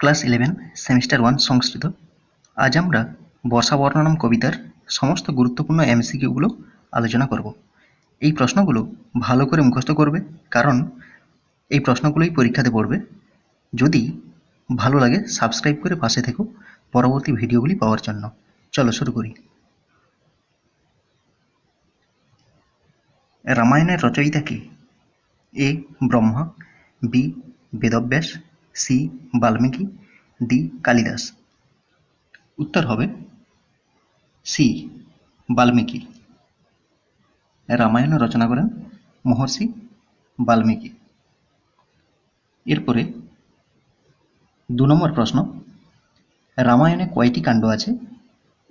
Class eleven, semester one Sanskrit. আজ আমরা বর্ষা বর্ণনম কবিতার সমস্ত গুরুত্বপূর্ণ এমসিকিউগুলো আলোচনা করব। এই প্রশ্নগুলো ভালো করে মুখস্থ করবে, কারণ এই প্রশ্নগুলোই পরীক্ষাতে পড়বে। যদি ভালো লাগে, সাবস্ক্রাইব করে পাশে থেকো পরবর্তী ভিডিওগুলি পাওয়ার জন্য। চলো শুরু করি। রামায়ণের রচয়িতা কে? A Brahma, B Vedvyas C Valmiki D Kalidas. উত্তর হবে সি বাল্মীকি। রামায়ণ রচনা করেন মহর্ষি বাল্মীকি। এরপরে দু নম্বর প্রশ্ন। রামায়ণে কয়টি কাণ্ড আছে?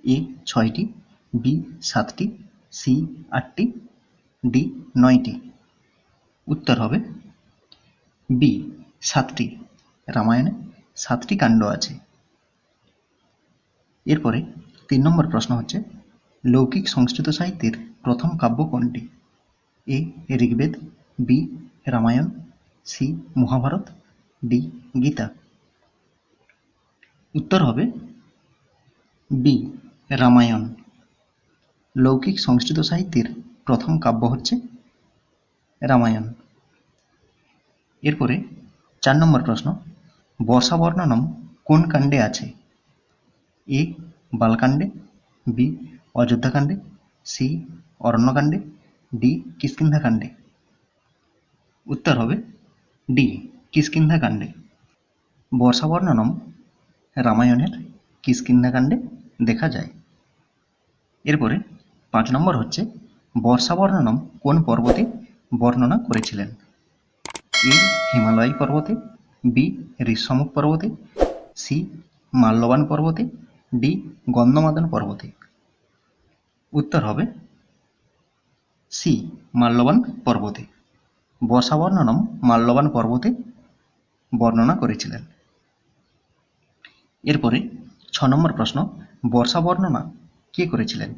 এ ছয়টি বি সাতটি সি আটটি ডি নয়টি। উত্তর হবে বি সাতটি। রামায়ণে সাতটি কাণ্ড আছে। এরপরে তিন নম্বর প্রশ্ন হচ্ছে, লৌকিক সংস্কৃত সাহিত্যের প্রথম কাব্য কোনটি? A, Rigveda, B, Ramayana, C, Mahabharata, D, Gita. উত্তর হবে বি, রামায়ণ। লৌকিক সংস্কৃত সাহিত্যের প্রথম কাব্য হচ্ছে রামায়ণ। এরপরে চার নম্বর প্রশ্ন বর্ষা বর্ণনম কোন কাণ্ডে আছে? এ, বালকাণ্ডে, বি, অযোধ্যাকাণ্ডে, সি, অরণ্যকাণ্ডে, ডি, কিষ্কিন্ধাকাণ্ডে। উত্তর হবে ডি, কিষ্কিন্ধাকাণ্ডে। বর্ষা বর্ণনম রামায়ণের কিষ্কিন্ধাকাণ্ডে দেখা যায়। এরপরে পাঁচ নম্বর হচ্ছে বর্ষা বর্ণনম কোন পর্বতে বর্ণনা করেছিলেন? এ, হিমালয় পর্বতে বি ঋষ্যমুখ পর্বতে সি মাল্যবান পর্বতে ডি গন্ধমাদন পর্বতে উত্তর হবে সি মাল্যবান পর্বতে বর্ষাবর্ণনম মাল্যবান পর্বতে বর্ণনা করেছিলেন। এরপরে ছ নম্বর প্রশ্ন বর্ষা বর্ণনা কে করেছিলেন?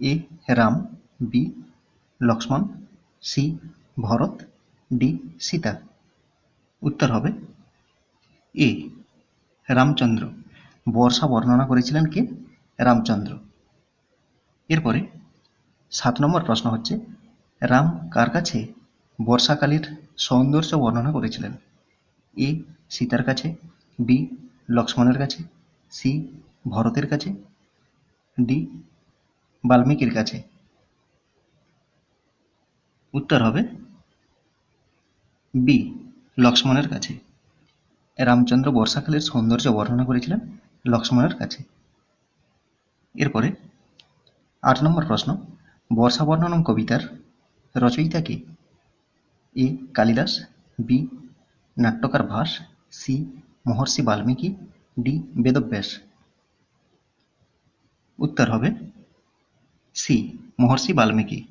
A, Ram, B, Lakshman, C, Bharat, D, Sita. উত্তর হবে এ, রামচন্দ্র। বর্ষা বর্ণনা করেছিলেন কে? রামচন্দ্র। এরপরে সাত নম্বর প্রশ্ন হচ্ছে, রাম কার কাছে বর্ষাকালের সৌন্দর্য বর্ণনা করেছিলেন? এ, সীতার কাছে, বি, লক্ষ্মণের কাছে, সি, ভরতের কাছে, ডি, বাল্মীকির কাছে। উত্তর হবে বি লক্ষ্মণের কাছে। রামচন্দ্র বর্ষাকালের সৌন্দর্য বর্ণনা করেছিলেন লক্ষ্মণের কাছে। এরপরে আট নম্বর প্রশ্ন, বর্ষা বর্ণনম কবিতার রচয়িতা কে? এ. কালিদাস, বি. নাট্যকার ভাস, সি. মহর্ষি বাল্মীকি, ডি. বেদব্যাস। উত্তর হবে সি. মহর্ষি বাল্মীকি।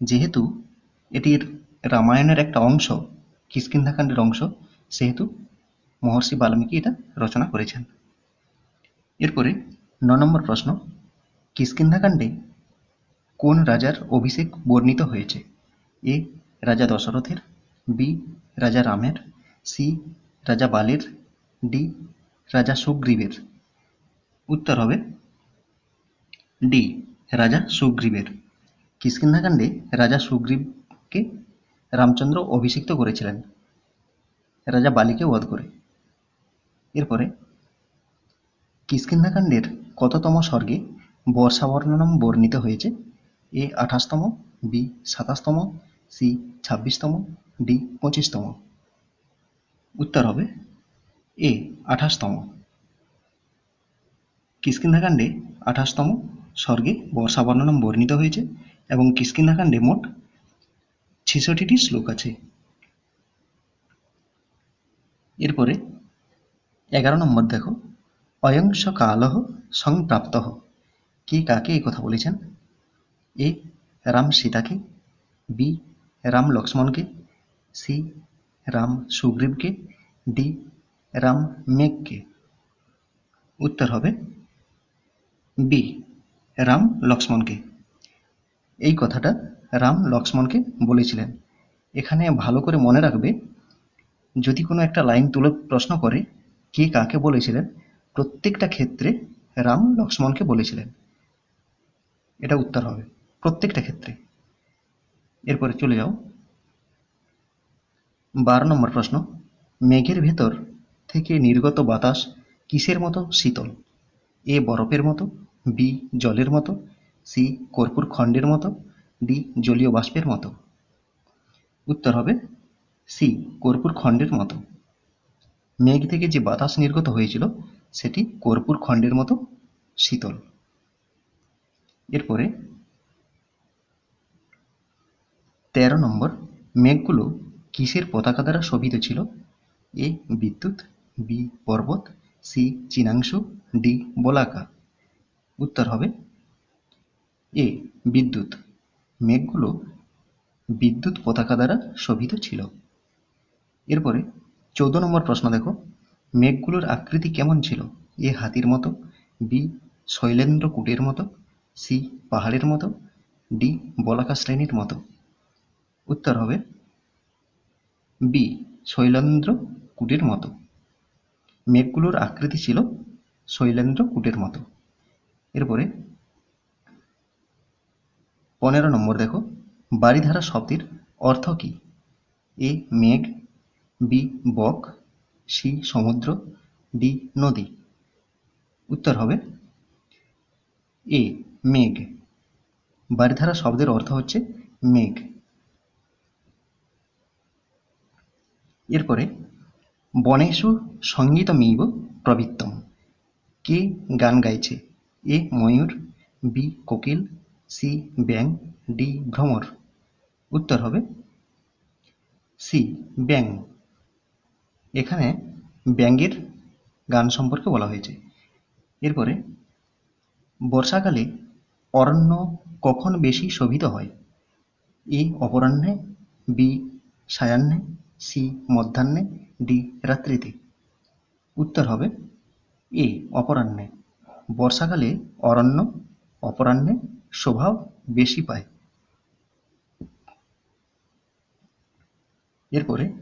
যেহেতু এটির রামায়ণের একটা অংশ কিষ্কিন্ধাকাণ্ডের অংশ, সেহেতু মহর্ষি বাল্মীকি এটা রচনা করেছেন। এরপরে ন নম্বর প্রশ্ন, কিষ্কিন্ধাকাণ্ডে কোন রাজার অভিষেক বর্ণিত হয়েছে? এ, রাজা দশরথের, বি, রাজা রামের, সি, রাজা বালের, ডি, রাজা সুগ্রীবের। উত্তর হবে ডি, রাজা সুগ্রীবের। কিষ্কিন্ধাকাণ্ডে রাজা সুগ্রীবকে রামচন্দ্র অভিষিক্ত করেছিলেন। রাজা বালিকে বধ করে। এরপরে কিষ্কিন্ধাকাণ্ডের কততম স্বর্গে বর্ষা বর্ণনম বর্ণিত হয়েছে? এ আঠাশতম, বি সাতাশতম, সি ছাব্বিশতম, ডি পঁচিশতম। উত্তর হবে এ আঠাশতম। কিষ্কিন্ধাকাণ্ডে আঠাশতম স্বর্গে বর্ষা বর্ণনম বর্ণিত হয়েছে এবং কিষ্কিন্ধাকাণ্ডে মোট ছেষট্টিটি শ্লোক আছে। এরপরে এগারো নম্বর দেখো অয়ংশ কালহ সংপ্রাপ্ত কে কাকে এই কথা বলেছেন? এ রাম সীতাকে, বি রাম লক্ষ্মণকে, সি রাম সুগ্রীবকে, ডি রাম মেঘকে। উত্তর হবে বি রাম লক্ষ্মণকে। এই কথাটা রাম লক্ষ্মণকে বলেছিলেন, এখানে ভালো করে মনে রাখবে, যদি কোনো একটা লাইন তুলে প্রশ্ন করে, কে কাকে বলেছিলেন, প্রত্যেকটা ক্ষেত্রে রাম লক্ষ্মণকে বলেছিলেন। এটা উত্তর হবে, প্রত্যেকটা ক্ষেত্রে। এরপরে চলে যাও। বারো নম্বর প্রশ্ন, মেঘের ভেতর থেকে নির্গত বাতাস কিসের মতো? শীতল। এ বরফের মতো, বি জলের মতো, সি কর্পূর খণ্ডের মতো ডি জলীয় বাষ্পের মতো। উত্তর হবে সি, কর্পূর খণ্ডের মতো। মেঘ থেকে যে বাতাস নির্গত হয়েছিল, সেটি কর্পূর খণ্ডের মতো শীতল। এরপরে তেরো নম্বর, মেঘগুলো কিসের পতাকা দ্বারা শোভিত ছিল? এ, বিদ্যুৎ, বি, পর্বত, সি, চিনাংশু, ডি বলাকা উত্তর হবে এ, বিদ্যুৎ। মেঘগুলো বিদ্যুৎ পতাকা দ্বারা শোভিত ছিল। এরপরে চৌদ্দ নম্বর প্রশ্ন দেখো। মেঘগুলোর আকৃতি কেমন ছিল? এ হাতির মতো, বি শৈলেন্দ্র কুটের মতো, সি পাহাড়ের মতো, ডি বলাকা শ্রেণির মতো। উত্তর হবে বি শৈলেন্দ্র কুটের মতো। মেঘগুলোর আকৃতি ছিল শৈলেন্দ্র কুটের মতো। এরপরে পনেরো নম্বর দেখো। বারিধারা শব্দের অর্থ কি? এ, মেঘ, বি, বক, সি, সমুদ্র, ডি, নদী। উত্তর হবে এ, মেঘ। বারিধারা শব্দের অর্থ হচ্ছে মেঘ। এরপরে বনেষু সঙ্গীতমেব প্রবৃত্তম। কে গান গাইছে? এ, ময়ূর, বি, কোকিল সি ব্যাং ডি ভ্রমর উত্তর হবে সি ব্যাং এখানে ব্যাঙের গান সম্পর্কে বলা হয়েছে। এরপরে, বর্ষাকালে অরণ্য কখন বেশি শোভিত হয়? এ অপরাহ্নে, বি সায়াহ্নে, সি মধ্যাহ্নে, ডি রাত্রিতে। উত্তর হবে এ অপরাহ্নে। বর্ষাকালে অরণ্য অপরাহ্নে শোভা বেশি পায়। এরপরে,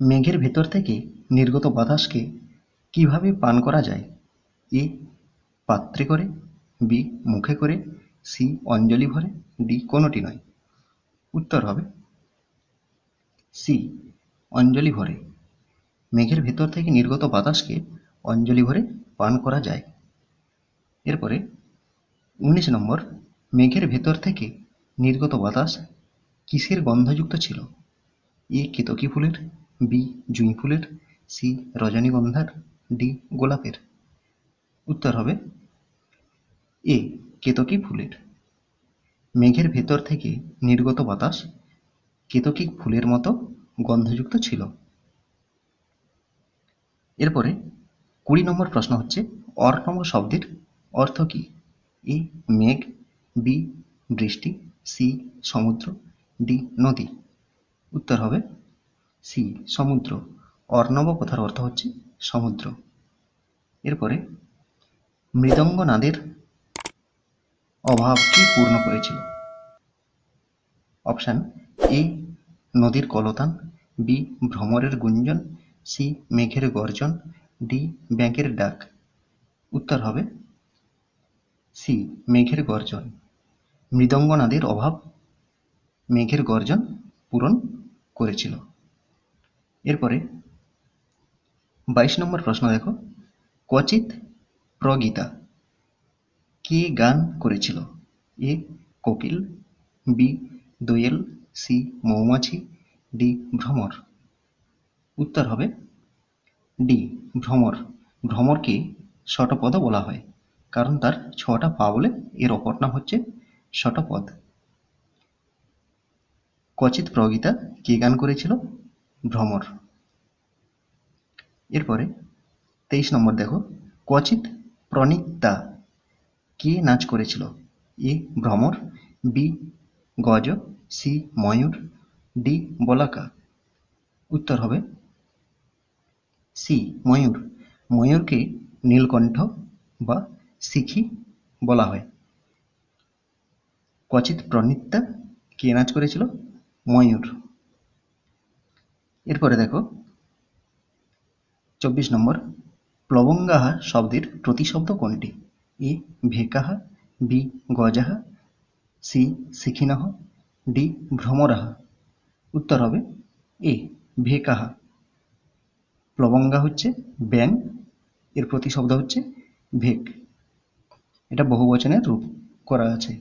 মেঘের ভেতর থেকে নির্গত বাতাসকে কীভাবে পান করা যায়? এ, পাত্রে করে, বি, মুখে করে, সি, অঞ্জলি ভরে, ডি, কোনোটি নয়। উত্তর হবে, সি, অঞ্জলি ভরে। মেঘের ভেতর থেকে নির্গত বাতাসকে অঞ্জলি ভরে পান করা যায়। এরপরে উনিশ নম্বর, মেঘের ভেতর থেকে নির্গত বাতাস কিসের গন্ধযুক্ত ছিল? এ কেতকী ফুলের, বি জুঁই ফুলের, সি রজনীগন্ধার, ডি গোলাপের? উত্তর হবে এ কেতকী ফুলের। মেঘের ভেতর থেকে নির্গত বাতাস কেতকী ফুলের মতো গন্ধযুক্ত ছিল। এরপরে কুড়ি নম্বর প্রশ্ন হচ্ছে অর্ণব শব্দের অর্থ কি? এ মেঘ, বি, বৃষ্টি, সি, সমুদ্র, ডি, নদী। উত্তর হবে সি, সমুদ্র। অর্ণব কথার অর্থ হচ্ছে সমুদ্র। এরপরে মৃদঙ্গ নাদের অভাব কি পূর্ণ করেছিল? অপশান এ, নদীর কলতান, বি, ভ্রমরের গুঞ্জন, সি, মেঘের গর্জন, ডি, ব্যাঙের ডাক। উত্তর হবে সি, মেঘের গর্জন। মৃদঙ্গনাদের অভাব, মেঘের গর্জন পূরণ করেছিল। এরপরে বাইশ নম্বর প্রশ্ন দেখো। ক্বচিৎ প্রগীতা কে গান করেছিল? এ, কোকিল, বি, দোয়েল, সি, মৌমাছি, ডি, ভ্রমর। উত্তর হবে ডি, ভ্রমর। ভ্রমরকে শটপদও বলা হয়। কারণ তার ছটা পা বলে এর অপর নাম হচ্ছে শটপদ কচিত প্রগীতা কে গান করেছিল? ভ্রমর। এরপরে তেইশ নম্বর দেখো, কচিত প্রণিতা কে নাচ করেছিল? এ ভ্রমর, বি গজ, সি ময়ূর, ডি বলাকা। উত্তর হবে সি ময়ূর। ময়ূরকে নীলকণ্ঠ বা শিখি বলা হয়। ক্বচিৎ প্রণিতা কে নাচ করেছিল? ময়ূর। এরপরে দেখো, চব্বিশ নম্বর, প্লবঙ্গাহা শব্দের প্রতিশব্দ কোনটি? এ, ভেকাহা, বি, গজাহা, সি, শিখিনহ, ডি, ভ্রমরাহা। উত্তর হবে এ, ভেকাহা। প্লবঙ্গা হচ্ছে ব্যাং, এর প্রতিশব্দ হচ্ছে ভেক। এটা বহুবচনের রূপ করা আছে।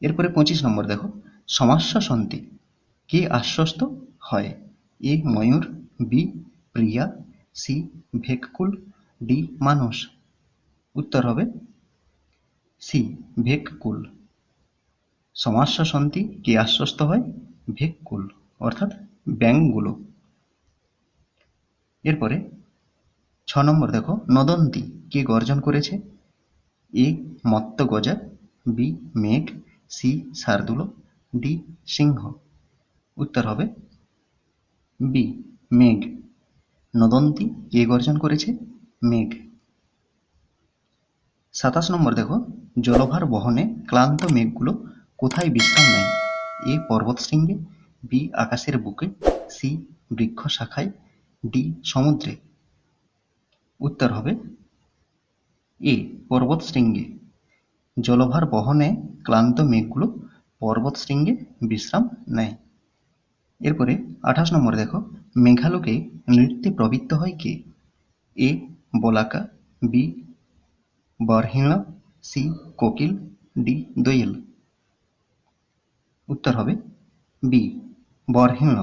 এরপরে পঁচিশ নম্বর দেখো, সমাস্যা সন্ধি। কে আশ্বস্ত হয়? এ ময়ূর, বি প্রিয়া, সি ভেককুল, ডি মানস। উত্তর হবে সি ভেককুল। সমাস্যা সন্ধি, কে আশ্বস্ত হয়? ভেককুল, অর্থাৎ ব্যাঙগুলো এরপরে ছ নম্বর দেখো, নদন্তি, কে গর্জন করেছে? এ, মত্ত গজা, বি, মেঘ, সি, শার্দুল, ডি, সিংহ। উত্তর হবে বি, মেঘ। নদন্তি কে গর্জন করেছে মেঘ। সাতাশ নম্বর দেখো, জলভার বহনে ক্লান্ত মেঘগুলো কোথায় বিশ্রাম নেয়? এ, পর্বতশৃঙ্গে, বি, আকাশের বুকে, সি বৃক্ষ শাখায় ডি, সমুদ্রে। উত্তর হবে এ পর্বতশৃঙ্গে জলভার বহনে ক্লান্ত মেঘগুলো পর্বতশৃঙ্গে বিশ্রাম নেয়। এরপরে আঠাশ নম্বর দেখো, মেঘালোকে নৃত্যে প্রবৃত্ত হয় কে? এ, বলাকা, বি বরহিণ সি, কোকিল, ডি, দোয়েল। উত্তর হবে বি বরহিণ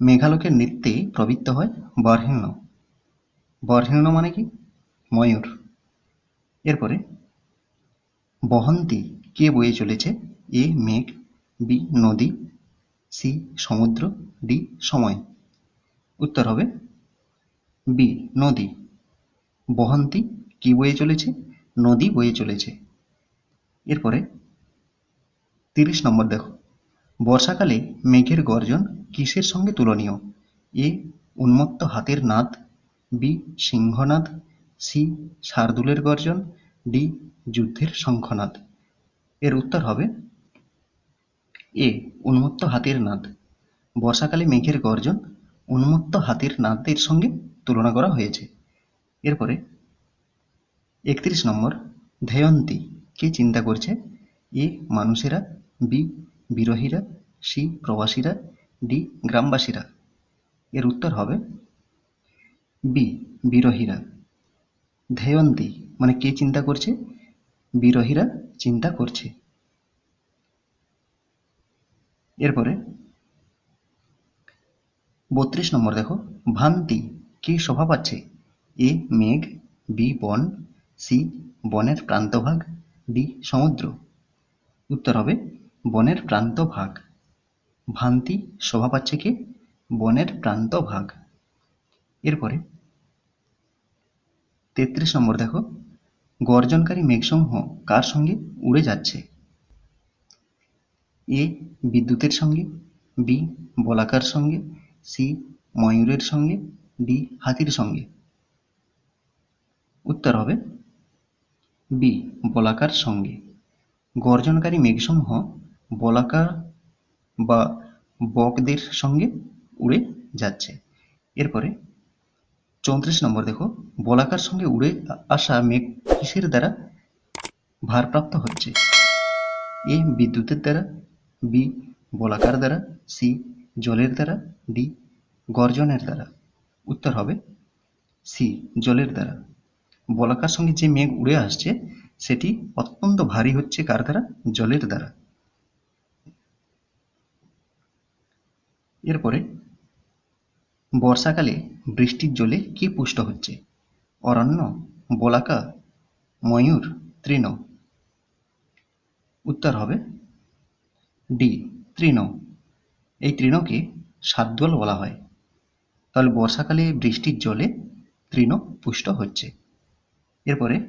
মেঘালোকের নৃত্যে প্রবৃত্ত হয় বরহিণ বরহিণ মানে কি? ময়ূর। এরপরে, বহন্তি কে বয়ে চলেছে? এ, মেঘ, বি, নদী, সি, সমুদ্র, ডি, সময়। উত্তর হবে বি, নদী। বহন্তি কি বয়ে চলেছে? নদী বয়ে চলেছে। এরপরে, তিরিশ নম্বর দেখো। বর্ষাকালে মেঘের গর্জন কিসের সঙ্গে তুলনীয়? এ, উন্মত্ত হাতের নাদ, বি, সিংহনাদ সি শার্দুলের গর্জন, ডি যুদ্ধের শঙ্খনাদ। এর উত্তর হবে এ, উন্মত্ত হাতির নাদ। বর্ষাকালে মেঘের গর্জন, উন্মত্ত হাতির নাদের সঙ্গে তুলনা করা হয়েছে। এরপরে একত্রিশ নম্বর, ধেয়ন্তী, কে চিন্তা করছে? এ, মানুষেরা, বি, বিরোহীরা, সি, প্রবাসীরা, ডি, গ্রামবাসীরা। এর উত্তর হবে বি, বিরোহীরা। ধেয়ন্তী। মানে কে চিন্তা করছে? বিরোহীরা চিন্তা করছে। এরপরে বত্রিশ নম্বর দেখো ভান্তি কে শোভা পাচ্ছে? এ, মেঘ, বি, বন, সি, বনের প্রান্তভাগ, ডি, সমুদ্র। উত্তর হবে, বনের প্রান্তভাগ। ভান্তি শোভা পাচ্ছে কে? বনের প্রান্তভাগ। এরপরে তেত্রিশ নম্বর, দেখো। গর্জনকারী মেঘসমূহ কার সঙ্গে উড়ে যাচ্ছে? এ, বিদ্যুতের সঙ্গে, বি, বলাকার সঙ্গে, সি, ময়ূরের সঙ্গে, ডি, হাতির সঙ্গে। উত্তর হবে বি, বলাকার সঙ্গে। গর্জনকারী মেঘসমূহ বলাকার বা বকদের সঙ্গে উড়ে যাচ্ছে। এরপরে চৌত্রিশ নম্বর দেখো, বলাকার সঙ্গে উড়ে আসা মেঘ কিসের দ্বারা ভারপ্রাপ্ত হচ্ছে? এ, বিদ্যুতের দ্বারা, বি, বলাকার দ্বারা, সি, জলের দ্বারা, ডি, গর্জনের দ্বারা। উত্তর হবে সি, জলের দ্বারা। বলাকার সঙ্গে যে মেঘ উড়ে আসছে, সেটি অত্যন্ত ভারী হচ্ছে কার দ্বারা? জলের দ্বারা। এরপরে বর্ষাকালে বৃষ্টির জলে কি পুষ্ট হচ্ছে? অরণ্য বলাকা ময়ূর, তৃণ। উত্তর হবে ডি, তৃণ। এই তৃণকে সাদ্দল বলা হয়। তাহলে বর্ষাকালে বৃষ্টির জলে তৃণ পুষ্ট হচ্ছে। এরপরে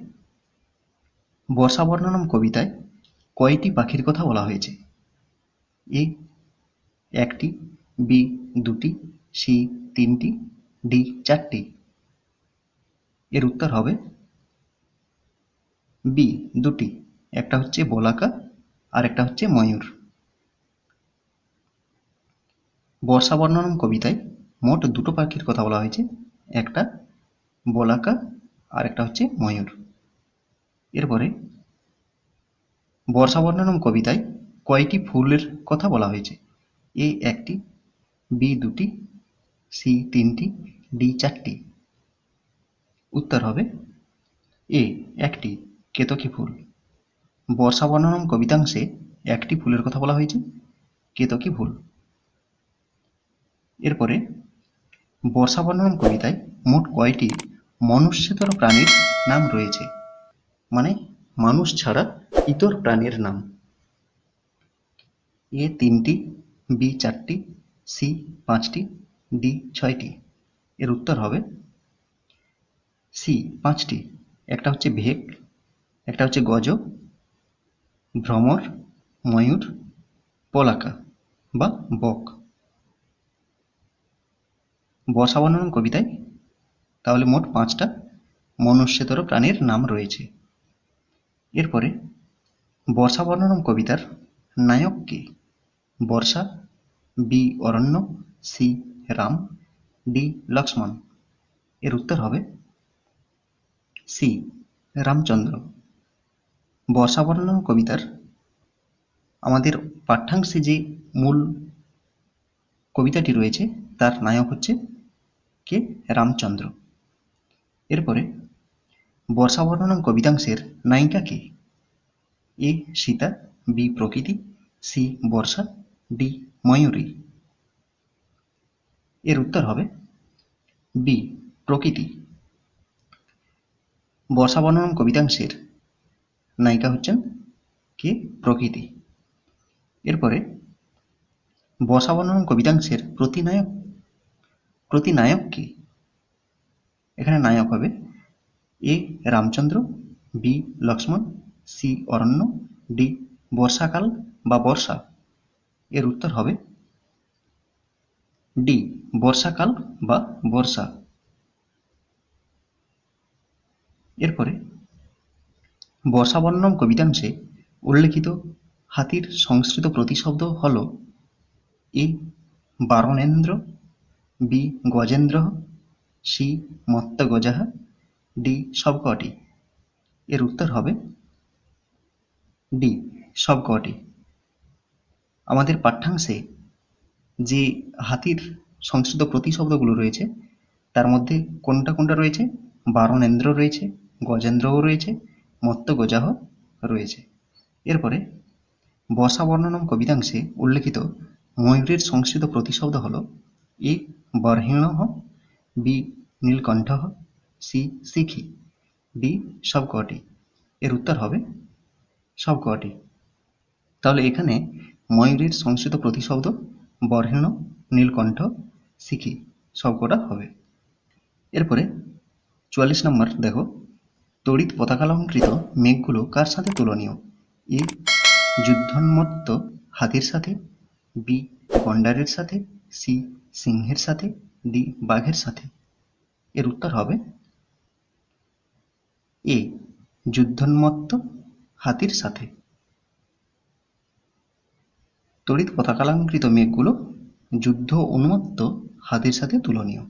বর্ষা বর্ণনম কবিতায় কয়টি পাখির কথা বলা হয়েছে? এ, একটি, বি, দুটি সি তিনটি, ডি চারটি। এর উত্তর হবে বি দুটি। একটা হচ্ছে বলাকা আর একটা হচ্ছে ময়ূর। বর্ষা বর্ণনম কবিতায় মোট দুটো পাখির কথা বলা হয়েছে, একটা বলাকা আর একটা হচ্ছে ময়ূর। এরপরে বর্ষাবর্ণনম কবিতায় কয়টি ফুলের কথা বলা হয়েছে? এ একটি বি দুটি সি তিনটি, ডি চারটি। উত্তর হবে এ, একটি কেতকী ফুল। বর্ষাবর্ণনম কবিতাংশে একটি ফুলের কথা বলা হয়েছে, কেতকী ফুল। এরপরে বর্ষাবর্ণনম কবিতায় মোট কয়টি মনুষ্যতর প্রাণীর নাম রয়েছে? মানে মানুষ ছাড়া ইতর প্রাণীর নাম। এ তিনটি, বি চারটি, সি পাঁচটি ডি ছয়টি। এর উত্তর হবে সি পাঁচটি। একটা হচ্ছে ভেক একটা হচ্ছে গজ ভ্রমর, ময়ূর, পলাকা বা বক। বর্ষাবর্ণন কবিতায় তাহলে মোট পাঁচটা মনুষ্যতর প্রাণীর নাম রয়েছে। এরপরে বর্ষাবর্ণনম কবিতার নায়ক কে? বর্ষা, বি অরণ্য, সি রাম ডি লক্ষ্মণ। এর উত্তর হবে সি রামচন্দ্র। বর্ষাবর্ণন কবিতার আমাদের পাঠ্যাংশে যে মূল কবিতাটি রয়েছে, তার নায়ক হচ্ছে কে? রামচন্দ্র। এরপরে বর্ষাবর্ণনম কবিতাংশের নায়িকা কে এ সীতা, বি প্রকৃতি, সি বর্ষা, ডি ময়ূরী। এর উত্তর হবে বি, প্রকৃতি। বর্ষা বর্ষাবর্ণনম কবিতাংশের নায়িকা হচ্ছেন কে? প্রকৃতি। এরপরে বর্ষা বর্ষাবর্ণনম কবিতাংশের প্রতিনায়ক প্রতিনায়ক কে? এখানে নায়ক হবে A, Ramchandra, B, Lakshman, C, Aranya, D, বর্ষাকাল বা বর্ষা। এর উত্তর হবে ডি বর্ষাকাল বা বর্ষা। এরপরে, বর্ষাবর্ণম কবিতাংশে উল্লেখিত হাতির সংস্কৃত প্রতিশব্দ হল এ, বারণেন্দ্র, বি, গজেন্দ্র, সি মত্তগজাহ ডি, সবকটি। এর উত্তর হবে ডি, সবকটি। আমাদের পাঠ্যাংশে যে হাতির সংস্কৃত প্রতিশব্দগুলো রয়েছে, তার মধ্যে কোনটা কোনটা রয়েছে? বারণেন্দ্র রয়েছে, গজেন্দ্রও রয়েছে, মত্তগজাহ রয়েছে। এরপরে বর্ষাবর্ণনম কবিতাংশে উল্লেখিত ময়ূরের সংস্কৃত প্রতিশব্দ হল এ বর্হিণ, বি নীলকণ্ঠ, সি শিখি, ডি সবকটি এর উত্তর হবে সবকটি তাহলে এখানে ময়ূরের সংস্কৃত প্রতিশব্দ বর্হিণ নীলকণ্ঠ শিখি সবকটা হবে। এরপরে চুয়াল্লিশ নম্বর দেখো, তড়িৎ পতাকালঙ্কৃত মেঘগুলো কার সাথে তুলনীয়? এ, যুদ্ধোন্মত্ত হাতির সাথে, বি, গন্ডারের সাথে, সি, সিংহের সাথে, ডি, বাঘের সাথে। এর উত্তর হবে এ, যুদ্ধোন্মত্ত হাতির সাথে। তড়িৎ পতাকালঙ্কৃত মেঘগুলো যুদ্ধ উন্মত্ত হাতির সাথে তুলনীয়।